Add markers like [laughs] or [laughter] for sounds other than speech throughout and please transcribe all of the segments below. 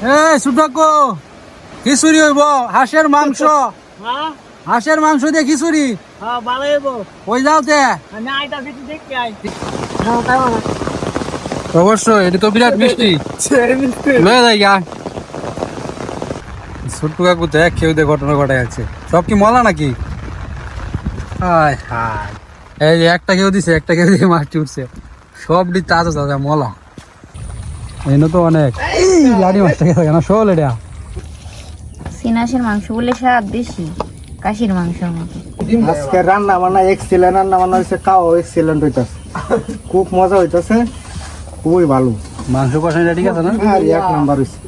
এই সুটাকো খিচুড়ি হইব হাঁসের মাংস। হ্যাঁ? হাঁসের মাংস দিয়ে খিচুড়ি। হ্যাঁ ওই দেখতে আই। হ্যাঁ অবশ্যই এটা তো বিরাট মিষ্টি। [laughs] লয়ে যাই গা। ছোট্টু কাকু তো এক খেয়ে ঘটনা ঘটে যাচ্ছে সব কি মলা নাকি? হায় হায়। এই যে একটা কেউ দিছে একটা কেউ দিয়ে মাছ উঠছে। সব ডি তাজা তাজা মলা। এনে তো অনেক। লাড়ি মাছটা খেতে কেন? শোল এটা। সিনাসের মাংস বলে স্বাদ বেশি কাশির মাংসের মতো। আজকে রান্না বান্না এক্সিলেন্ট রান্না বান্না হয়েছে খাওয়া এক্সিলেন্ট হইতাছে। খুব মজা হইতাছে খুবই ভালো। মাংস কষানিটা ঠিক আছে না? আর এক নাম্বার হইছে।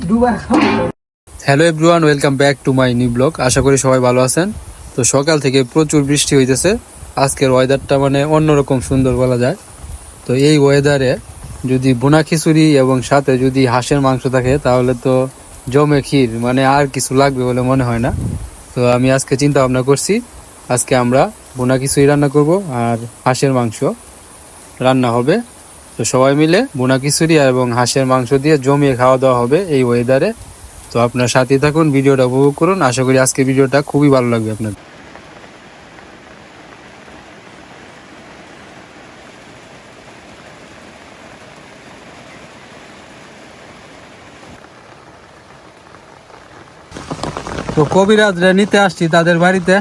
Hello everyone welcome back to my new blog আশা করি সবাই ভালো আছেন। তো সকাল থেকে প্রচুর বৃষ্টি হইতেছে। আজকের ওয়েদারটা মানে অন্যরকম সুন্দর বলা যায়। তো এই ওয়েদারে যদি বোনা খিচুড়ি এবং সাথে যদি হাঁসের মাংস থাকে, তাহলে তো জমে ক্ষীর মানে আর কিছু লাগবে বলে মনে হয় না। তো আমি আজকে চিন্তা ভাবনা করছি, আজকে আমরা বোনা খিচুড়ি রান্না করব আর হাঁসের মাংস রান্না হবে। তো সবাই মিলে বোনা খিচুড়ি এবং হাঁসের মাংস দিয়ে জমিয়ে খাওয়া দাওয়া হবে এই ওয়েদারে তো আপনার সাথে থাকুন, ভিডিওটা উপভোগ করুন। আশা করি আজকে ভিডিওটা খুবই ভালো লাগবে আপনার তো কবিরাজরা নিতে আসছি তাদের বাড়িতে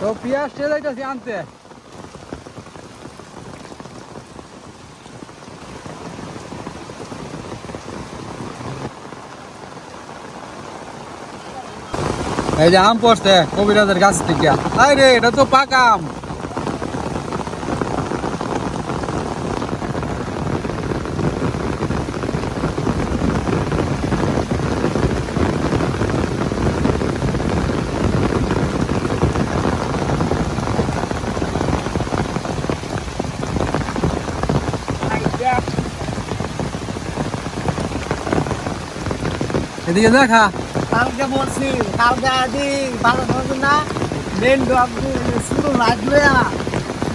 তো পিয়াজ ঠেলে যাইতেছি আনতে। এই যে আম পড়ছে কবিরাজের গাছ থেকে। আরে এটা তো পাকা আম। এদিকে দেখা কালকে বলছি কালকে আদি ভালো থাকবে না মেন ডব শুরু লাগবে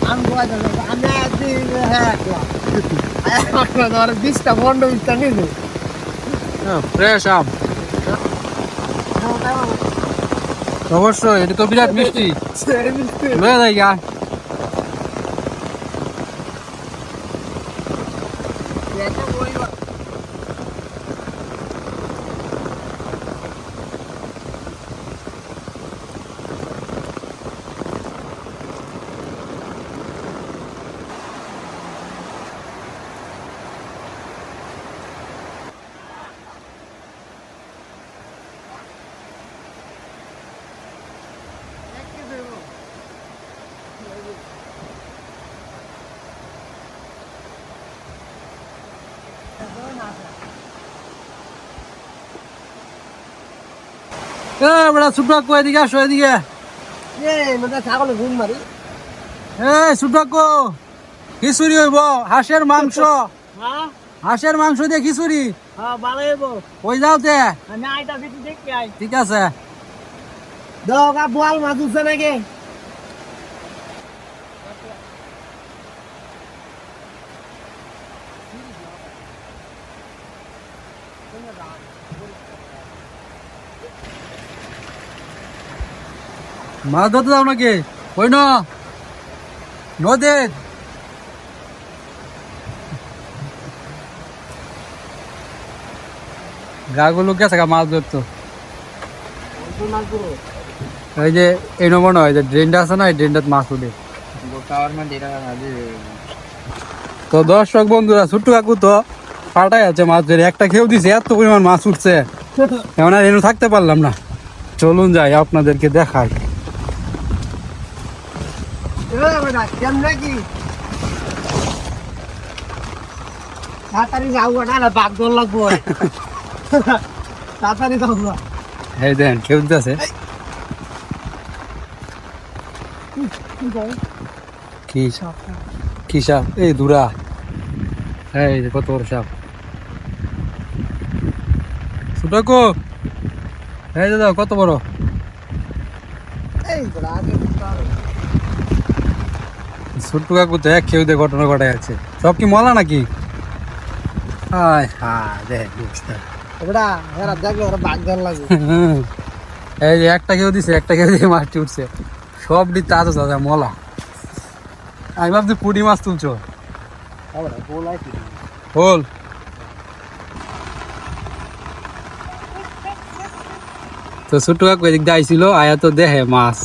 আমি বলতে আমি একদিন হ্যাঁ একলা। ধর বিশটা বন্ড বিশটা নিবি। ফ্রেশ আম। অবশ্যই এটা তো বিরাট মিষ্টি। লয়ে গা এ বড়া সুটাকো এদিকে আসো এদিকে। এই মধ্যে ছাগলে ঘুম মারি। এ সুটাকো খিচুড়ি হইব হাঁসের মাংস। হ্যাঁ? হাঁসের মাংস দিয়ে খিচুড়ি। হ্যাঁ ভালো হইবো। ওই যাওতে না আইতা দিতে দেখতে আই ঠিক আছে। দোকা বোয়াল মাছ উঠছে নাকি। মাছ ধরতে যাও নাকি? ওই ন। নদে গাগুলো গেছে গা মাছ ধরতো। এই যে, এই নম্বর নয় যে ড্রেনটা আছে না, এই ড্রেনটাত মাছ উঠে তো দর্শক বন্ধুরা, ছোট্ট কাকু তো পাটাই আছে মাছ ধরে। একটা খেয়েও দিছে, এত পরিমাণ মাছ উঠছে। এমন আর এনে থাকতে পারলাম না। চলুন যাই, আপনাদেরকে দেখাই। কেমন নাকি তাড়াতাড়ি যাও না না বাঘ দল লাগবো। তাড়াতাড়ি যাও এই দেন কেউ আছে? কি কি সাপ? এই দুরা। এই কত বড় সাপ। এই দাদা কত বড় এই তো আগে ছোট্ট কাকু তো এক খেউ দিয়ে ঘটনা ঘটায় আছে। সব কি মলা নাকি? হায় হায় দেখ। এই যে একটা কেউ দিছে একটা কেউ দিয়ে মাছটি উঠছে। সবটি তাজা তাজা মলা। আমি ভাবছি পুটি মাছ তুলছো। হল তো ছোট্ট কাকু এদিক দিয়ে আইছিল আয়া তো দেখে মাছ।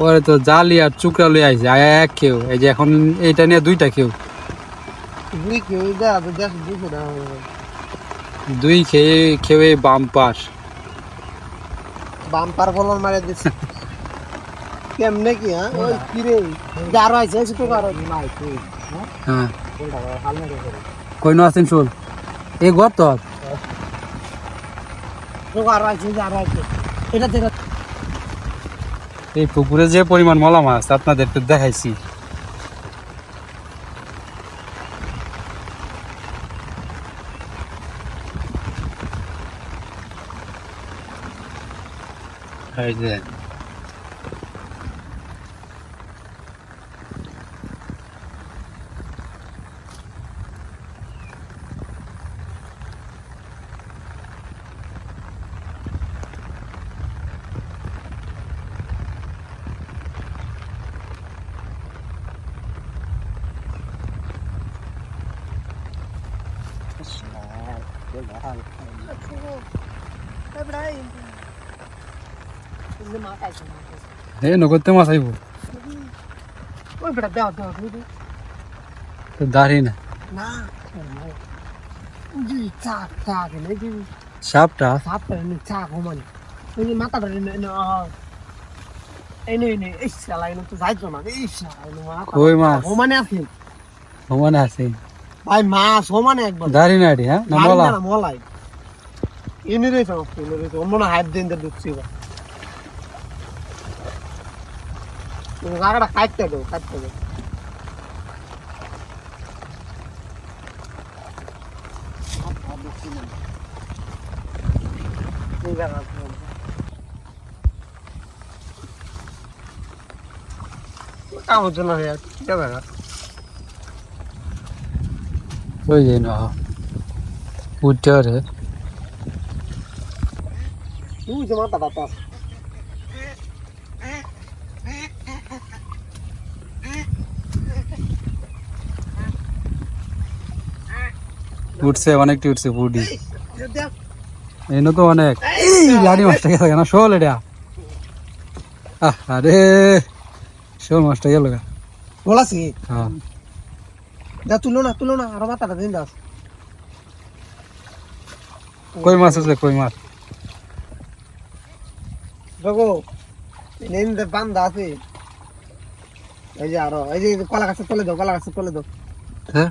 পরে তো জালি আর চুকরা লই আইছে আয়া এক কেউ এই যে এখন এইটা নিয়ে দুইটা কেউ। দুই দেখ খেয়ে খেয়ে বাম পাশ বাম্পার বলন মারে দিছে। কেমনে কি হ্যাঁ? ওই কি রে যার আছে ছোট কারও নাই হ্যাঁ। কই নো আছেন শুন এই ঘর তো কারও আছে যার আছে এটা থেকে এই পুকুরে যে পরিমাণ মলা মাছ আপনাদের তো দেখাইছি। এই যে হে নগদতে মাছ আইব ওই বেটা দাও দাও তো দাঁড়ি না না জি চাক চাক না জি সাপটা সাপ নি চাক হমানি ওই যে মাথা ধরে নে না এই নে নে এই শালা ইনো তো যাইতো না এই শালা ইনো মাথা কই মাছ? আছে? ভাই মাছ হমানে একবার দাঁড়ি না হ্যাঁ না মলা? মলাই। এনে রে তো এনে রে তো মনে হাত দিন দে ঢুকছি বা তুমি জায়গাটা কাটতে দাও কাটতে দাও এই জায়গা কাম হচ্ছে না কি জায়গা ওই যে না উঠতে রে তুই যে মাথা বাতা উঠছে অনেকটি উঠছে দেখ। এনে তো অনেক। এই লাড়ি মাছটা গেল না শোল এটা। আরে শোল মাছটা গেল বলাছি হ্যাঁ। দা তুলো না তুলো না আর মাথাটা দিন দাস কই মাছ আছে কই মাছ? দেখো নিন্দে বান্ধা আছে। এই যে আরও এই যে কলা গাছে তলে দাও কলা গাছে তলে দাও। হ্যাঁ?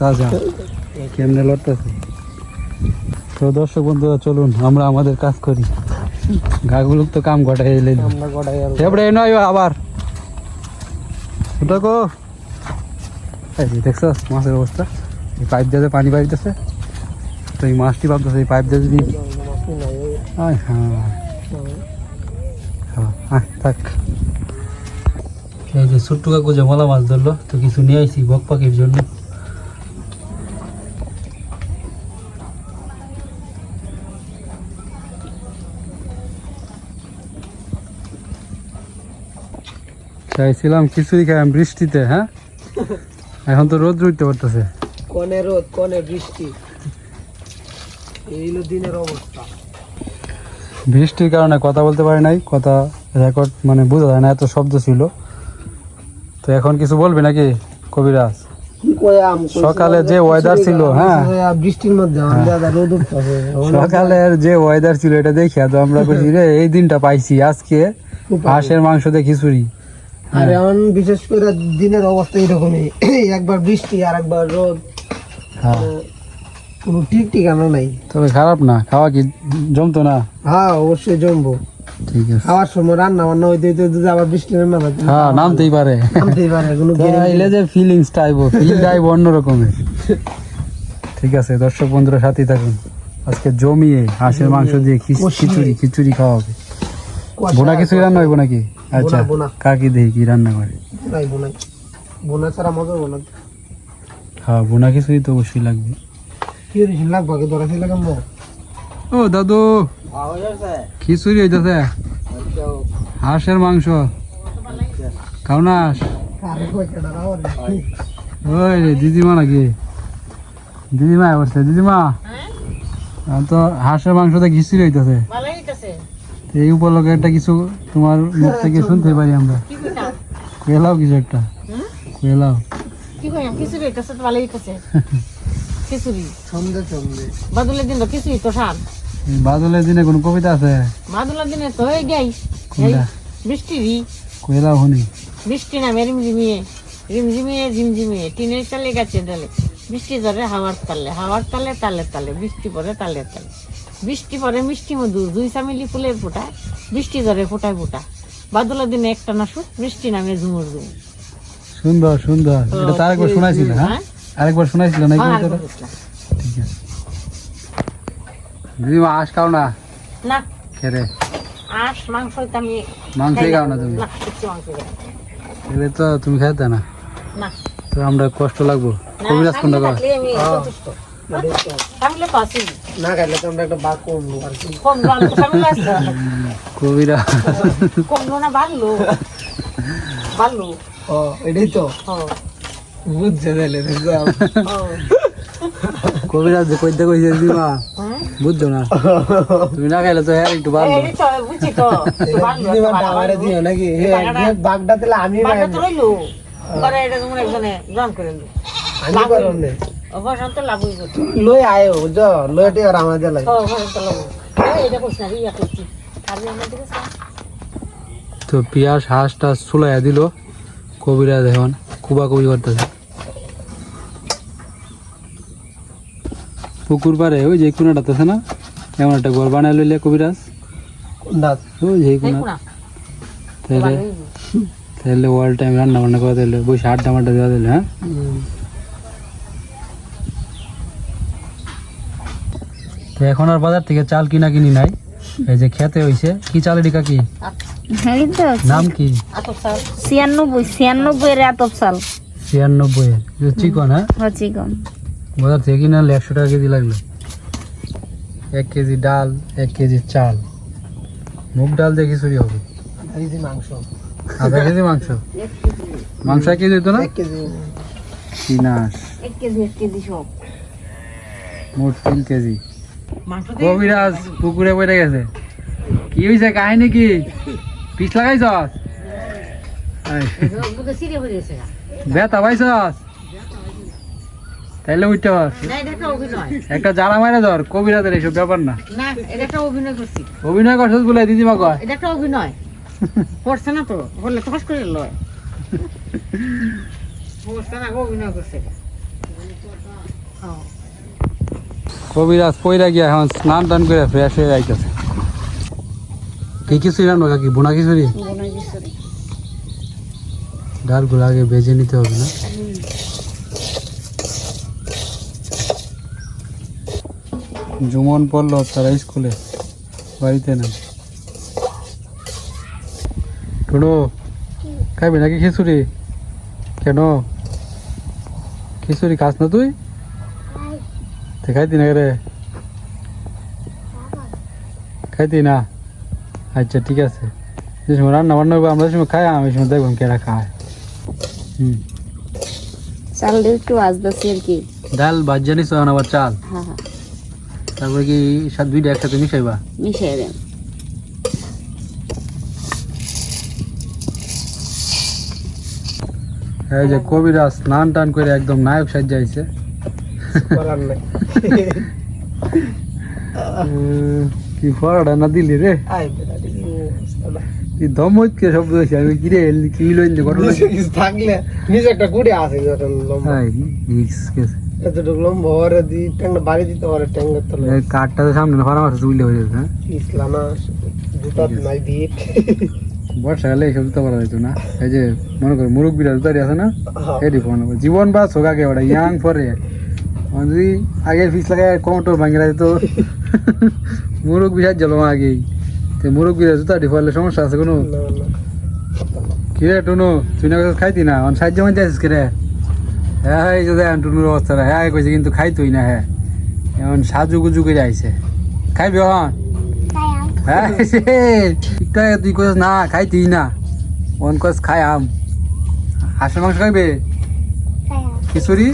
তাজা। কেমনে লড়তেছে? তো দর্শক বন্ধুরা চলুন আমরা আমাদের কাজ করি। গাগুলো তো কাম ঘটাই এলে। এবারে নয় আবার। ওটা কো দেখছ মাছের অবস্থা। এই পাইপ দিয়ে পানি বাড়িতেছে তো এই মাছটি ভাবতেছে এই পাইপ দিয়ে যদি হ্যাঁ। হ্যাঁ থাক। এই যে ছোট্ট কাকু যে মলা মাছ ধরলো তো কিছু নিয়ে আইছি বক পাখির জন্য। চাইছিলাম কিছুই খাইলাম বৃষ্টিতে হ্যাঁ? এখন তো রোদ উঠতে পারতেছে। কনে রোদ কনে বৃষ্টি। এই দিনের অবস্থা। বৃষ্টির কারণে কথা বলতে পারি নাই কথা রেকর্ড মানে বোঝা যায় না এত শব্দ ছিল। তো এখন কিছু বলবি নাকি কবিরাজ? সকালে যে ওয়েদার ছিল, হ্যাঁ। বৃষ্টির মধ্যে সকালের যে ওয়েদার ছিল এটা দেখি তো আমরা বলছি রে এই দিনটা পাইছি আজকে হাঁসের মাংস দিয়ে খিচুড়ি। আর এখন বিশেষ করে দিনের অবস্থা এরকমই একবার বৃষ্টি আর একবার রোদ। হ্যাঁ। কোনো ঠিক ঠিকানা নাই। তবে খারাপ না খাওয়া কি জমতো না? হ্যাঁ অবশ্যই জমবো। ঠিক আছে। খাওয়ার সময় রান্না বান্না হইতে হইতে যদি আবার বৃষ্টি নেমে হ্যাঁ নামতেই পারে। নামতেই পারে কোনো তাইলে যে ফিলিংস টাইপ ফিল টাইপ অন্য রকমের। ঠিক আছে দর্শক বন্ধুরা সাথেই থাকুন। আজকে জমিয়ে হাঁসের মাংস দিয়ে। খিচুড়ি খিচুড়ি খাওয়া হবে। বোনা খিচুড়ি রান্না হইব নাকি? আচ্ছা। কাকি দেখি কি রান্না করে। বোনাই বোনাই। বোনা ছাড়া মজা বোনা হ্যাঁ বোনা খিচুড়ি তো অবশ্যই লাগবে। কি রিসিন লাগবে? আগে ধরা ছিল কেমন ও দাদু। খিচুড়ি হইতেছে। হাঁসের মাংস। খাও না হাঁস? আরে কই কেডা রাও ওই রে দিদিমা নাকি? দিদিমা বলছে দিদিমা। আহ, তো হাঁসের মাংসতে খিচুড়ি হইতেছে। এই উপলক্ষে একটা কিছু তোমার মুখ থেকে শুনতে পারি আমরা। কুয়েলাও কিছু একটা। কুয়েলাও [laughs] বাদলের দিন কোনো কবিতা আছে? বাদলের দিনে তো হয়ে কোনটা? বৃষ্টিরই কুয়েলাও শুনি। বৃষ্টি নামে রিমঝিমিয়ে রিমঝিমিয়ে ঝিমঝিমিয়ে। টিনের চালে গাছে ডালে। বৃষ্টি ধরে হাওয়ার তালে হাওয়ার তালে তালে তালে। বৃষ্টি পরে তালে তালে। বৃষ্টি পরে মিষ্টি মধু দুই চামিলি ফুলের ফোটা বৃষ্টি ধরে ফোটায় ফোটা। বাদলের দিনে একটা না সুখ বৃষ্টি নামে ঝুমুর ঝুমুর সুন্দর সুন্দর। এটা তো আরেকবার শোনাইছিল হ্যাঁ? হ্যাঁ? আরেকবার শোনাইছিল না এই হ্যাঁ। ঠিক আছে। খাও না? না। খেরে আঁশ মাংস আমি মাংসই খাও না তুমি। খেলে তো তুমি খাইতে না? না। তো আমরা কষ্ট লাগবো। কবিরাজ কোনটা কর আমি না খাইলে তো আমরা একটা বাঘ কমবো আর কি। কমলো, তো সামনে কবিরা। কমলো না বাড়লো? বাড়লো। ও এটাই তো? বুঝছে তাহলে দেখছ যে কইতে কইছে দিদিমা হ্যাঁ? বুঝছ না? তুমি না খাইলে তো হ্যাঁ একটু বুঝছি তো। বাড়লো। দিও নাকি? এক তাহলে আমি বাড়লো তো রইল। পরে এটা তোমার একজনে গ্রহণ করে আমি করব না ও, বসন্ত তো। লই আয় আর আমাদের লাগে। লাভ এটা না, ইয়া করছি। আর। তো পিয়াস হাঁসটা চুলাইয়া দিল কবিরাজ এখন কুবা কুবি করতেছে পুকুর পারে ওই যে কোনাটাতে আছে না? এমন একটা ঘর বানায় লইলে কবিরাজ ওই যে কোনা। কোনা, তাহলে তাহলে ওয়াল টাইম রান্না বান্না করে দিলে বসে আড্ডা মাড্ডা দেওয়া দিলে হ্যাঁ তো এখন আর বাজার থেকে চাল কিনা কিনি নাই। এই যে খেতে হইছে। কি চাল এটি কাকি নাম কি? ছিয়ানব্বই ছিয়ানব্বই এর আতপ চাল। ছিয়ানব্বই। চিকন হ্যাঁ? হচ্ছে কম বাজার থেকে কিনে আনলে একশো টাকা কেজি লাগল। এক কেজি ডাল এক কেজি চাল। মুগ ডাল দিয়ে খিচুড়ি হবে। এই মাংস। আধা কেজি মাংস? মাংস এক কেজি হতো না? এক কেজি। এক কেজি এক কেজি সব। মোট তিন কেজি। কবিরাজ পুকুরে পড়ে গেছে। কি হয়েছে কাহিনী কি? পিস লাগাইছ। বেতা পাইছ তাইলে উঠতে পার একটা। জ্বালা মারে ধর কবিরাজের এইসব ব্যাপার না। অভিনয় করছি। অভিনয় করছিস বলে দিদিমা কয়। এটা একটা অভিনয়। করছে না তো বললে তো করে লয়। [laughs] করছে না অভিনয় করছে এটা। হ্যাঁ। কবিরাজ পইরা গিয়া এখন স্নান টান করে ফ্রেশ হয়ে যাইতেছে। কি খিচুড়ি রান্না কাকি? বোনা খিচুড়ি? ডালগুলো আগে ভেজে নিতে হবে না? জুমন পড়ল তারা স্কুলে বাড়িতে না টোটো খাইবি নাকি খিচুড়ি? কেন? খিচুড়ি খাস না তুই? না রে খাইতি না আচ্ছা ঠিক আছে যে সময় রান্না বান্না করব আমরা সময় খাই আমি সময় কেরা খায় হুম চাল একটু আর কি ডাল ভাত আবার চাল তারপরে কি সাত দুইটা একসাথে মিশাইবা মিশিয়ে দেন এই যে কবিরা স্নান টান করে একদম নায়ক সাজাইছে করার নাই। কি ফরাটা না দিলি রে? শব্দ হয়েছে আমি কি রে কি লইন যে ঘটনা? থাকলে নিচে একটা গুড়ে আছে যখন লম্বা। হাই রিক্স কেছে এতটুকু লম্বা ওরে দি ট্যাংটা বাড়ি দিতে পারে ট্যাঙ্গের তলে এই কাঠটা তো সামনে ফারা মাসে চুইলে হয়ে যাবে হ্যাঁ? জুতা নাই দিয়ে। বর্ষাকালে এইসব জুতা পরা যেত না। এই যে মনে করো মুরব্বীরা জুতারি আছে না? এটি ফোন জীবন বা সোগাকে ওটা ইয়াং পরে। আমার যদি আগে ফিস লাগায় কমটো ভাঙে যেত মুরব্বী সাহায্য জল আগেই। তো মুরব্বীরা জুতাটি পরলে সমস্যা আছে কোনো? কিরে টুনু তুই না খাইতি না? অন সাহায্য মানতে আসিস কিরে? হ্যাঁ এই যে দেখ টুনুর অবস্থা হ্যাঁ কইছে কিন্তু খাইতই না হ্যাঁ। এমন সাজু গুজু করে আইছে। খাইবি হন হ্যাঁ তুই কইস না খাইতি না। অন কস খাই আম। হাঁসের মাংস খাইবে? খিচুড়ি?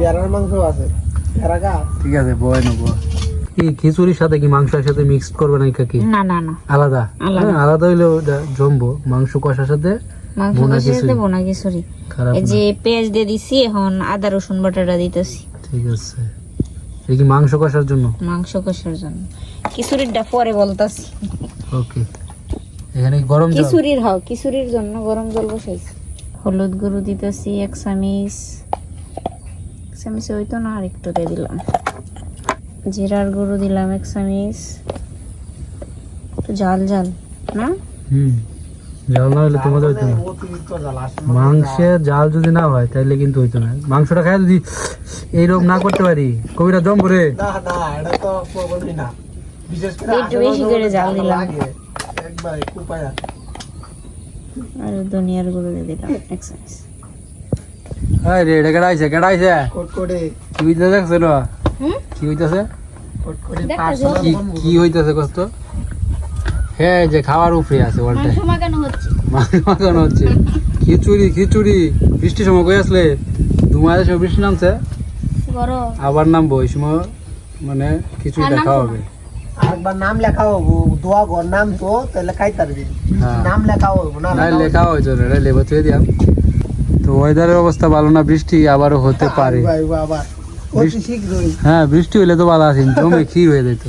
বেড়ার মাংস আছে। ঠিক আছে বয় নেব। কি খিচুড়ির সাথে কি মাংসের সাথে মিক্স করবে না কাকি? না না না। আলাদা? আলাদা। হ্যাঁ, হইলেও ওটা জমবো। মাংস কষার সাথে মাংস খিচুড়ি। সাথে বোনা খিচুড়ি। এই যে পেঁয়াজ দিয়ে দিছি এখন আদা রসুন বাটাটা দিতেছি। ঠিক আছে। এই কি মাংস কষার জন্য? মাংস কষার জন্য। খিচুড়িটা পরে বলতাছি। ওকে। এখানে গরম জল? খিচুড়ির হাও খিচুড়ির জন্য গরম জল বসাইছি। হলুদ গুঁড়ো দিতেছি এক চামিচ। এক ওই তো না আর একটু দিয়ে দিলাম। জিরার গুঁড়ো দিলাম এক চামিচ একটু ঝাল ঝাল না? হুম জাল না হলে তোমাদের হইতো না। জাল যদি না হয় তাহলে কিন্তু হইতো না। মাংসটা খাই যদি এইরকম না করতে পারি কবিরা জম্বু রে না না এটা তো না। বিশেষ করে একটু বেশি করে জাল দিলাম। কুপায়া। আর ধনিয়ার গুঁড়ো দিয়ে দিলাম এক চামিচ আরে রে এটা কেডাইছে কেডাইছে? কোট করে কি হইতেছে দেখছ? না কি হইতেছে? কোট করে কি কি কষ্ট? হ্যাঁ যে খাওয়ার উপরে আছে বলতে। মাখানো হচ্ছে। মাখানো হচ্ছে। খিচুড়ি খিচুড়ি। বৃষ্টির সময় কই আসলে? সময় বৃষ্টি নামছে। আবার নামবো ওই সময় মানে খিচুড়িটা খাওয়া হবে। আরেকবার নাম লেখা হব দোয়া ঘর নাম তো তাহলে খাই তারবি হ্যাঁ। নাম লেখা হব না লেখা হয়েছে রে লেবু দিয়াম। ওয়েদারের অবস্থা ভালো না বৃষ্টি আবারও হতে পারে। হ্যাঁ বৃষ্টি হইলে তো ভালো আছে জমে ক্ষীর হয়ে যেত।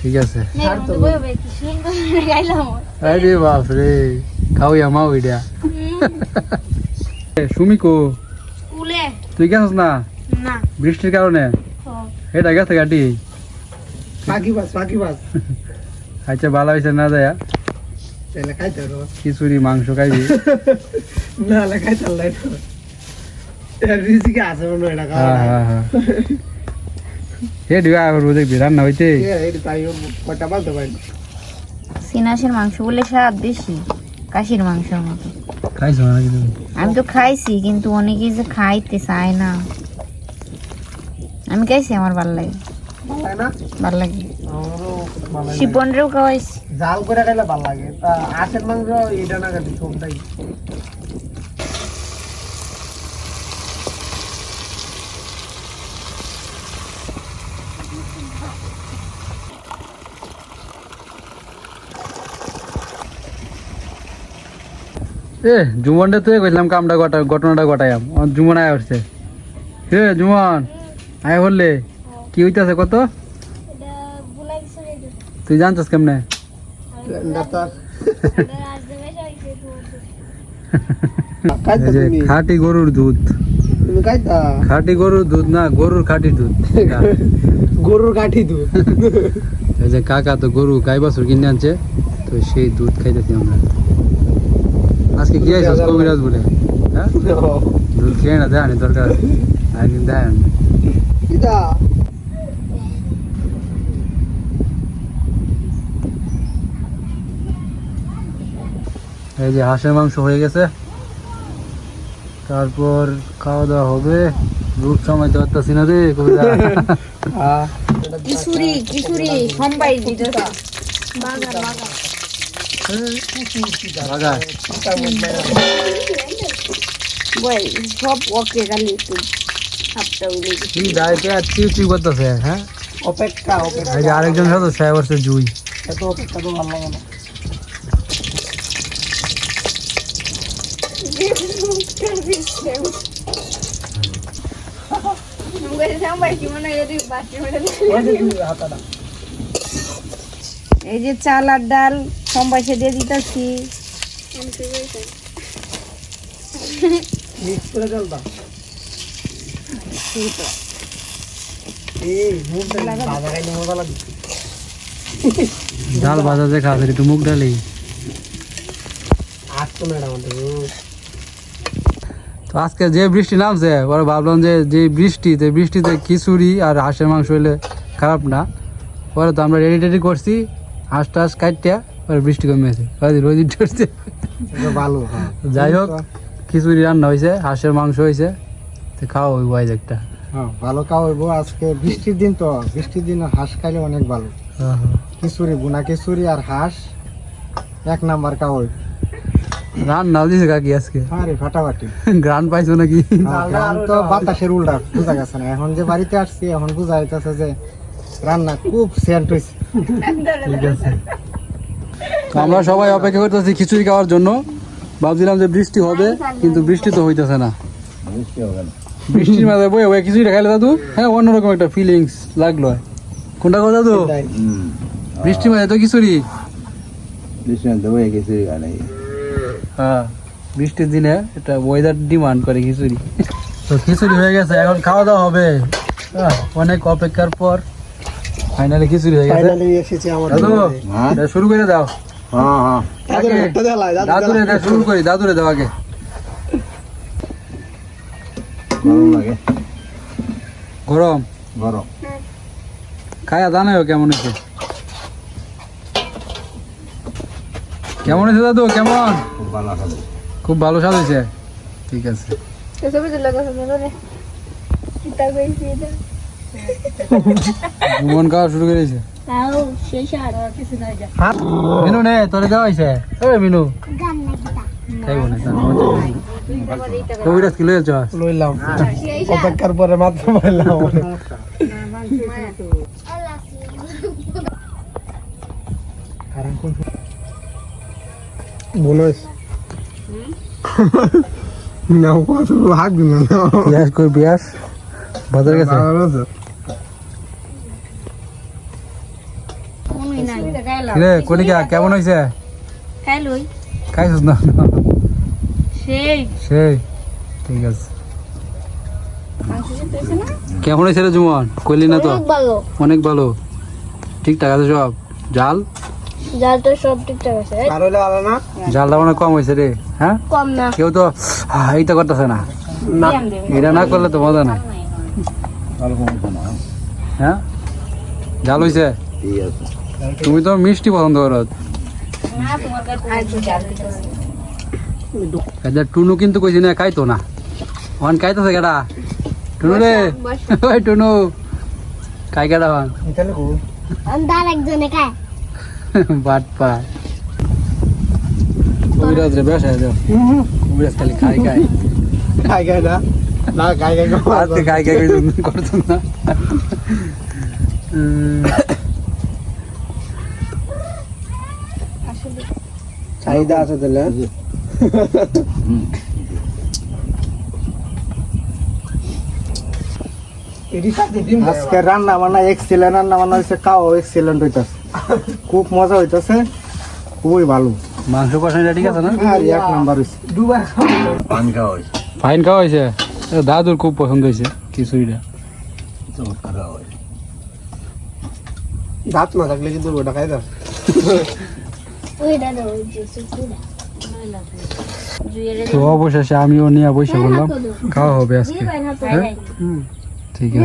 ঠিক আছে। আরে বাপ রে খাও আমাও এটা সুমিকো তুই গেছিস না? না। বৃষ্টির কারণে? এটা গেছে গাড়ি আচ্ছা ভালো হয়েছে না দেয়া। তাহলে খিচুড়ি মাংস খাইবি? [laughs] না হলে খাই তারলাই তো রিজিকে আছে মনে হয় এটা হ্যাঁ খাওয়া হ্যাঁ হ্যাঁ। হে ডিবা আবার দেখবি রান্না হইতে? কটা বলতে পারি সিনাসের মাংস স্বাদ বেশি কাশির মাংসের মতো। খাইছো নাকি তুমি? আমি তো খাইছি কিন্তু অনেকে যে খাইতে চায় না। আমি খাইছি আমার ভালো লাগে। ভালো লাগে লাগে। খাওয়াইছি। জাল করে খাইলে ভালো লাগে। তা আশের মাংস এটা না কাটি সবটাই এ জুমনটা তুই কইলাম কামটা ঘটা ঘটনাটা ঘটাইয়াম। জুমন আয় উঠছে। হে জুমন আয় বললে কি হইতাছে কত? তুই জানছিস কেমনে? এই গরুর দুধ। খাঁটি গরুর দুধ না গরুর খাঁটি দুধ। গরুর কাঠি দুধ। এই যে কাকা তো গরু গাই বাছুর কিনে আনছে তো সেই দুধ খাইতেছি আমরা। আজকে কি আইসস কবিরাজ বলে? হ্যাঁ? দুধ খেয়ে না দেখানি দরকার একদিন দেখান এই যে হাঁসের মাংস হয়ে গেছে। তারপর খাওয়া দাওয়া হবে। রূপ সময় তো পারতাছি না রে কবিতা কিশোরী কিশোরী সম্বাই দিতেছে বাগার বাগার বাগায় বল সব ওকে খালি একটু হাতটা উড়ে কি দায়িত্বে আর চিউ চিউ করতেছে হ্যাঁ? অপেক্ষা অপেক্ষা। আরেকজন বছর জুই। এত অপেক্ষা তো ভালো লাগে না। এই যে চাল আর ডাল সম্বাসে দিয়ে দিতেছি। ডাল ভাজা যে খাওয়া মুখ ডালেই। আট তো ম্যাডাম তো আজকে যে বৃষ্টি নামছে ওরা ভাবলাম যে যে বৃষ্টিতে বৃষ্টিতে খিচুড়ি আর হাঁসের মাংস হইলে খারাপ না। পরে তো আমরা রেডি টেডি করছি হাঁস টাস কাটিয়া পরে বৃষ্টি কমেছে। রোজ উঠছে ভালো হ্যাঁ। যাই হোক খিচুড়ি রান্না হয়েছে হাঁসের মাংস হয়েছে তো খাওয়া ওই ওয়াইজ একটা। হ্যাঁ ভালো খাওয়াইবো আজকে বৃষ্টির দিন তো বৃষ্টির দিন হাঁস খাইলে অনেক ভালো। খিচুড়ি বুনা খিচুড়ি আর হাঁস এক নাম্বার রান্না দিছে কাকি আজকে। আরে ফাটাফাটি। গ্রান পাইছো নাকি? গ্রাম তো বাতাসের উল্টা বোঝা গেছে না। এখন যে বাড়িতে আসছি এখন বোঝা যাইতেছে যে রান্না খুব সেন্ট হয়েছে ঠিক আছে। আমরা সবাই অপেক্ষা করতেছি খিচুড়ি খাওয়ার জন্য। ভাবছিলাম যে বৃষ্টি হবে কিন্তু বৃষ্টি তো হইতেছে না। বৃষ্টির মাঝে বয়ে বয়ে খিচুড়িটা খাইলে দাদু? হ্যাঁ অন্যরকম একটা ফিলিংস লাগল। কোনটা কথা দাদু? বৃষ্টির মাঝে তো খিচুড়ি। দৃষ্টান্ত হয়ে গেছে গানে হ্যাঁ বৃষ্টির দিনে এটা ওয়েদার ডিমান্ড করে খিচুড়ি। তো খিচুড়ি হয়ে গেছে এখন খাওয়া দাওয়া হবে। হ্যাঁ, অনেক অপেক্ষার পর ফাইনালি খিচুড়ি হয়ে গেছে। দাদু হ্যাঁ? শুরু করে দাও। হ্যাঁ হ্যাঁ। দাদুর এটা শুরু করি দাদুরে দাও আগে। গরম লাগে। গরম। গরম। খায়া জানাও কেমন হয়েছে? কেমন হয়েছে দাদু? কেমন? খুব ভালো স্বাদ হয়েছে ঠিক আছে। মন খাওয়া শুরু করে দিয়েছে মিনু নে তোরে দেওয়া হয়েছে। ওই মিনু। খাইব না তার মজা নেই। কবিরাজ কি লইছ লইলাম। অপেক্ষার পরে মাত্র পাইলাম বোনস না কত হাক দিন না পিয়াস কই পিয়াস বাজার গেছে? রে কলিকা কেমন হয়েছে খাইলই। খাইছিস না? সেই। সেই ঠিক আছে। কেমন হয়েছে রে জুমন? কইলি না তো? ভালো। অনেক ভালো। ঠিকঠাক আছে সব? জাল? জাল তো সব ঠিকঠাক আছে আর হইলে ভালো না? জালটা মানে কম হয়েছে রে হ্যাঁ? কম না। কেউ তো এইটা করতেছে না। এটা না করলে তো মজা ভালো না। হ্যাঁ? জাল তুমি তো মিষ্টি পছন্দ করো। টুনু কিন্তু কইছি না খাইতো না। ওখান খাইতেছে কেডা? টুনু রে? ওই টুনু। খাই কেডা কো আন্দার একজনে খায়। বাট পায় কবিরাজ রে বেশ যাও কবিরাজ খালি খাই খাই। খাই খাই না। না খাই খাই আজকে খাই খাই [laughs] করতো না। চাহিদা আছে তাহলে আজকে রান্না বান্না এক্সিলেন্ট রান্না বান্না হয়েছে খাওয়া এক্সিলেন্ট হইতাছে। খুব মজা হইতাছে খুবই ভালো। মাংস কষানিটা ঠিক আছে না? আর এক নাম্বার হয়েছে দুবার পান খাওয়া হয়েছে ফাইন খাওয়া হয়েছে দাদুর খুব পছন্দ হয়েছে খিচুড়িটা। চমৎকার দাঁত না থাকলে কিন্তু ওটা খাই দাও তো অবশেষে আমিও নিয়ে বসে বললাম খাওয়া হবে আজকে। হ্যাঁ? ঠিক আছে।